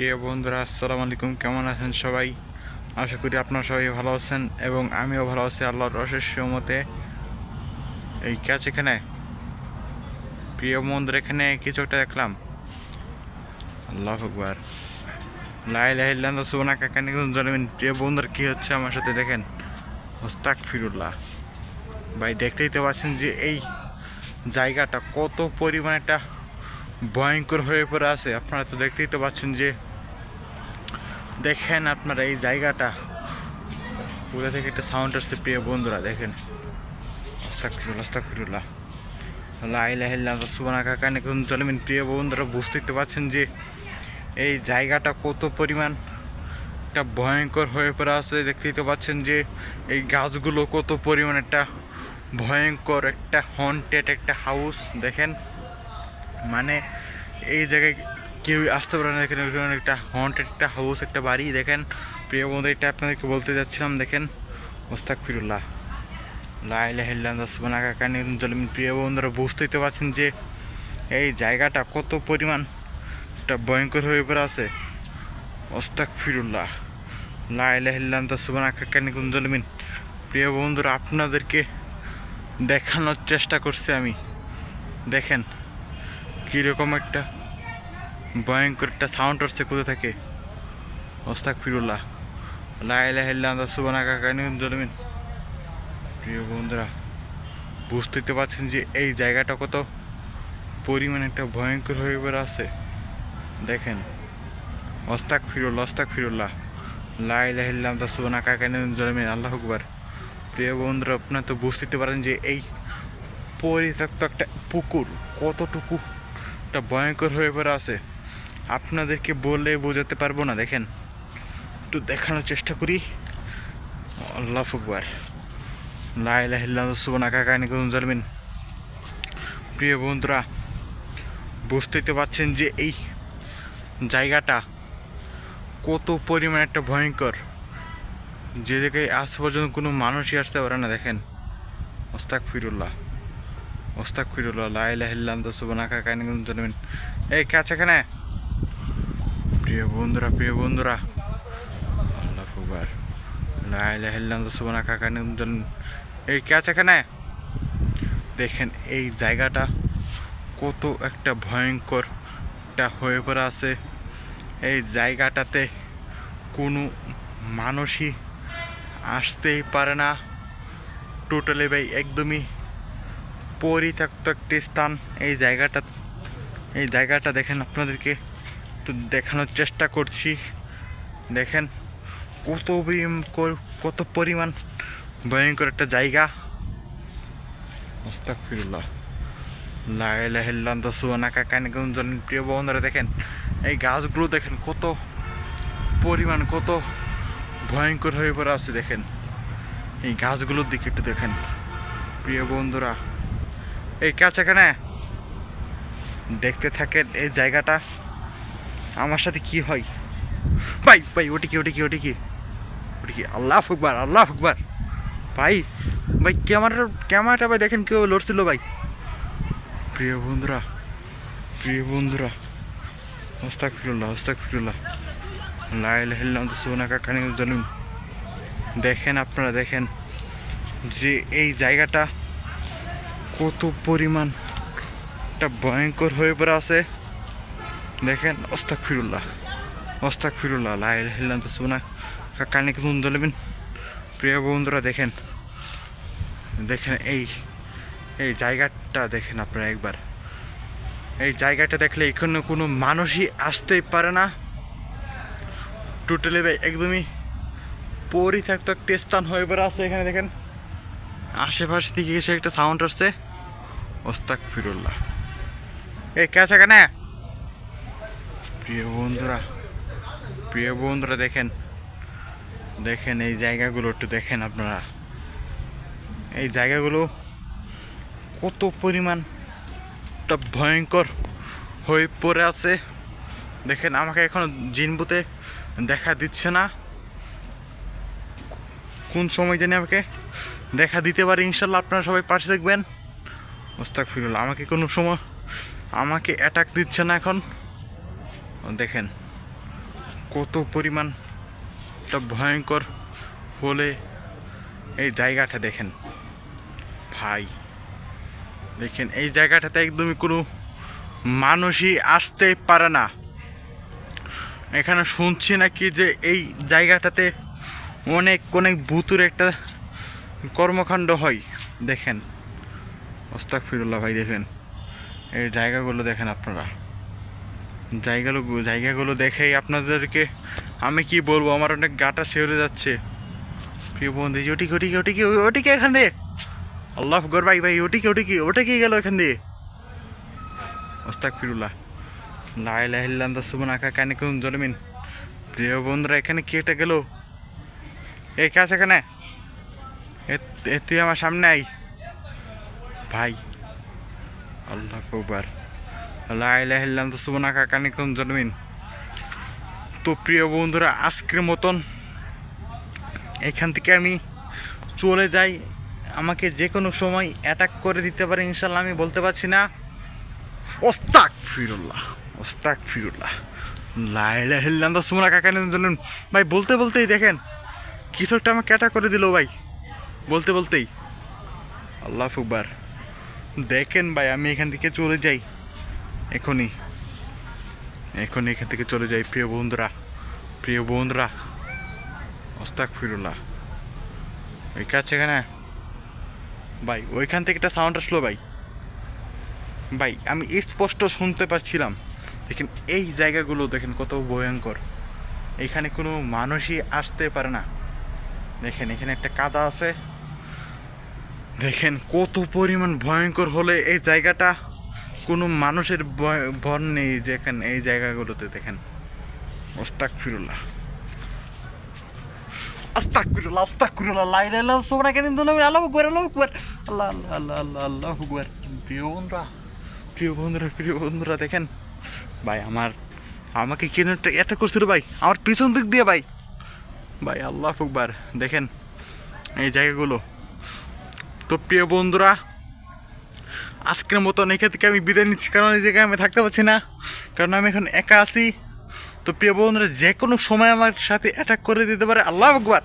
প্রিয় বন্ধুরা, আসসালামু আলাইকুম। কেমন আছেন সবাই? আশা করি আপনারা সবাই ভালো আছেন এবং আমিও ভালো আছি আল্লাহর অশেষ মতে এই ক্যাচ এখানে। প্রিয় বন্ধুর, এখানে কিছু একটা দেখলাম। আল্লাহ আকবার। লাই লাহিল্লাহ সুবনা কাকানি জলমিন। প্রিয় বন্ধুর, কি হচ্ছে আমার সাথে দেখেন? মোস্তাক ফিরুল্লাহ ভাই, দেখতেই তো পাচ্ছেন যে এই জায়গাটা কত পরিমাণ একটা ভয়ঙ্কর হয়ে পড়ে আছে। আপনারা তো দেখতেই তো পাচ্ছেন যে দেখেন আপনারা এই জায়গাটা। কোথা থেকে একটা সাউন্ড আসছে প্রিয় বন্ধুরা, দেখেন। আস্তাক ফিরুল্লাহ আস্তাক ফিরুল্লাহ লাইলাহিল্লাহ সুবানা কাকানে কোন চলবেন প্রিয় বন্ধুরা বুঝতেই তো পারছেন যে এই জায়গাটা কত পরিমাণ একটা ভয়ঙ্কর হয়ে পড়ে আছে। দেখতেই তো পাচ্ছেন যে এই গাছগুলো কত পরিমাণ একটা ভয়ঙ্কর, একটা হন্টেড একটা হাউস দেখেন। মানে এই জায়গায় কেউ আসতে পারে না। দেখেন ওইখানে একটা হন্টেড একটা হাউস একটা বাড়ি। দেখেন, প্রিয় বন্ধু এটা আপনাদেরকে বলতে যাচ্ছিলাম, দেখেন মোস্তাক ফিরুল্লাহ লাইলাহিল্লাহ কাকানি জলিম প্রিয় বন্ধুরা, বুঝতেই তো পারছেন যে এই জায়গাটা কত পরিমাণ একটা ভয়ঙ্কর হয়ে পড়ে আছে। ওস্তাক ফিরুল্লাহ লাইলাহিল্লাহ সুবানা কাকানি জলিমিন প্রিয় বন্ধুরা, আপনাদেরকে দেখানোর চেষ্টা করছি আমি। দেখেন, কীরকম একটা ভয়ঙ্কর একটা সাউন্ড আসছে, কোথা থেকে? ওস্তাক ফিরুল্লাহ লাইলাহিল্লাহ সুবানা কাকানি জলিমিন। প্রিয় বন্ধুরা, বুঝতেই তো পারছেন যে এই জায়গাটা কত পরিমাণ একটা ভয়ঙ্কর হয়ে পড়ে আছে। দেখেন অস্তাক ফিরুল্লাহ অস্তাক ফিরুল্লাহ লাইলাহিল্লাম সুবানা কাকানি জলমিন, আল্লাহ আকবার। প্রিয় বন্ধুরা, আপনার তো বুঝতে পারেন যে এই পরিত্যক্ত একটা পুকুর কতটুকু একটা ভয়ঙ্কর হয়ে পড়ে আছে। আপনাদেরকে বলে বোঝাতে পারব না, দেখেন। একটু দেখানোর চেষ্টা করি। আল্লাহ লাইলাহিল্লাহ কোন জলমিন প্রিয় বন্ধুরা, বুঝতেই তো পারছেন যে এই জায়গাটা কত পরিমাণ একটা ভয়ঙ্কর। যে জায়গায় আজ পর্যন্ত কোনো মানুষই আসতে পারে না, দেখেন। ওস্তাক ফিরুল্লাহ ওস্তাক ফিরুল্লাহ লাইলাহিল্লাম তো সুবানা কাকানি কোন জলমিন এই কাছে এখানে? প্রিয় বন্ধুরা প্রিয় বন্ধুরা। আল্লাহ আকবার। লাইলাহিল্লাম তো সুবানা কাকানি কোন জলমিন এই ক্যাচ এখানে? দেখেন, এই জায়গাটা কত একটা ভয়ঙ্কর একটা হয়ে পড়ে আছে। এই জায়গাটাতে কোনো মানুষই আসতেই পারে না। টোটালি ভাই, একদমই পরিত্যক্ত একটি স্থান এই জায়গাটা এই জায়গাটা দেখেন আপনাদেরকে। তো দেখানোর চেষ্টা করছি। দেখেন, কত কত পরিমাণ ভয়ঙ্কর একটা জায়গা। মোস্তাক ফিরুল্লাহ লাইলাহিল্লাহ তো সুয়ানা কাকানি জন, প্রিয় বন্ধুরা, দেখেন, এই গাছগুলো দেখেন, কত পরিমাণ, কত ভয়ঙ্কর হয়ে পড়ে আছে, দেখেন। এই গাছগুলোর দিকে একটু দেখেন, প্রিয় বন্ধুরা। এই কাছে এখানে দেখতে থাকেন এই জায়গাটা। আমার সাথে কি হয়? ভাই ভাই, ওটি কি ওটি কি ওটি কি? ওটি কি? আল্লাহ ফুকবার আল্লাহ ফুকবার ভাই ভাই, ক্যামেরার, ক্যামেরাটা ভাই দেখেন কেউ লড়ছিল ভাই। প্রিয় বন্ধুরা প্রিয় বন্ধুরা হস্তাক ফিরুল্লাহ হস্তাক ফিরুল্লাহ লাইল হিল্লাম তো দেখেন আপনারা, দেখেন যে এই জায়গাটা কত পরিমাণ একটা ভয়ঙ্কর হয়ে পড়ে আছে। দেখেন অস্তাক ফিরুল্লাহ অস্তাক ফিরুল্লাহ লাইল হিল্লাম তো সোনা কাকানি জলিমিন প্রিয় বন্ধুরা, দেখেন দেখেন এই এই জায়গাটা দেখেন আপনারা একবার। এই জায়গাটা দেখলে এখানে কোনো মানুষই আসতেই পারে না। টোটালি ভাই, একদমই পরিত্যক্ত একটা স্থান হয়ে পড়ে আছে এখানে, দেখেন। আশেপাশে থেকে এসে একটা সাউন্ড আসছে ওস্তাক ফিরুল্লাহ এই কে আছে প্রিয় বন্ধুরা প্রিয় বন্ধুরা দেখেন দেখেন এই জায়গাগুলো একটু দেখেন আপনারা। এই জায়গাগুলো কত পরিমাণ একটা ভয়ঙ্কর হয়ে পড়ে আছে। দেখেন, আমাকে এখনও জিনবুতে দেখা দিচ্ছে না। কোন সময় জানি আমাকে দেখা দিতে পারে, ইনশাল্লাহ আপনারা সবাই পাশে দেখবেন। ওস্তাক ফিরুল, আমাকে কোনো সময় আমাকে অ্যাটাক দিচ্ছে না এখন। দেখেন, কত পরিমাণ একটা ভয়ঙ্কর হলে এই জায়গাটা দেখেন। ভাই, দেখেন, এই জায়গাটাতে একদমই কোনো মানুষই আসতে পারে না। এখানে শুনছি নাকি যে এই জায়গাটাতে অনেক অনেক ভূতুর একটা কর্মকাণ্ড হয়। দেখেন ওস্তাক ফিরুল্লাহ ভাই, দেখেন, এই জায়গাগুলো দেখেন আপনারা। জায়গাগুলো জায়গাগুলো দেখেই আপনাদেরকে আমি কি বলব? আমার অনেক গাটা শেরে যাচ্ছে। প্রিয় বন্ধু ওটিকে ওটিকে ওটিকে ওটিকে এখান দিয়ে। আল্লাহ গর ভাই ভাই, ওটিকে ওটিকে ওটা কি গেল এখান দিয়ে। ওস্তাক ফিরুল্লাহ লাইলা হিল্লান দা সুমন আকা কানে কোন জলমিন। প্রিয় বন্ধুরা, এখানে কি এটা গেল? এই কে আছে এখানে? এ- এ, তুই আমার সামনে আই ভাই, আল্লাহ আকবার। লাইলা হিল্লান দা সুমন আকা কানে কোন তো প্রিয় বন্ধুরা, আজকের মতন এখান থেকে আমি চলে যাই। আমাকে যে কোনো সময় অ্যাটাক করে দিতে পারে ইনশাল্লাহ আমি বলতে পারছি না। ওস্তাক ফিরুল্লাহ ওস্তাক ফিরুল্লাহ লাইলা হিল্লাম তো সুমনা কাকা জানেন ভাই, বলতে বলতেই দেখেন কিছু একটা আমাকে অ্যাটাক করে দিল ভাই। বলতে বলতেই। আল্লাহ ফুকবার দেখেন ভাই, আমি এখান থেকে চলে যাই। এখনই এখনই এখান থেকে চলে যাই, প্রিয় বন্ধুরা প্রিয় বন্ধুরা। ওস্তাক ফিরুল্লাহ ওই কাছে এখানে? ভাই, ওইখান থেকে একটা সাউন্ড আসলো ভাই। ভাই, আমি স্পষ্ট শুনতে পারছিলাম। দেখেন, এই জায়গাগুলো দেখেন কত ভয়ঙ্কর। এখানে কোনো মানুষই আসতে পারে না। দেখেন, এখানে একটা কাদা আছে। দেখেন, কত পরিমাণ ভয়ঙ্কর হলে এই জায়গাটা। কোনো মানুষের ভর নেই যেখান এই জায়গাগুলোতে, দেখেন। ওস্তাক ফিরুল্লাহ আস্তাগফিরুল্লাহ আস্তাগফিরুল্লাহ লা ইলাহা ইল্লাল্লাহ সুবহানাকা ইন্নাল্লাহ আল্লাহু আল্লাহু আল্লাহ প্রিয় বন্ধুরা প্রিয় বন্ধুরা প্রিয় বন্ধুরা, দেখেন। ভাই, আমার আমাকে কেন একটা করছিল ভাই। আমার পিছন দিক দিয়ে ভাই। ভাই, আল্লাহ আকবার, দেখেন। এই জায়গাগুলো। তো প্রিয় বন্ধুরা আজকের মতন এখান থেকে আমি বিদায় নিচ্ছি? কারণ এই জায়গায় আমি থাকতে পারছি না। কারণ আমি এখন একা আছি। তো প্রিয় বন্ধুরা যে কোনো সময় আমার সাথে অ্যাটাক করে দিতে পারে। আল্লাহ আকবার।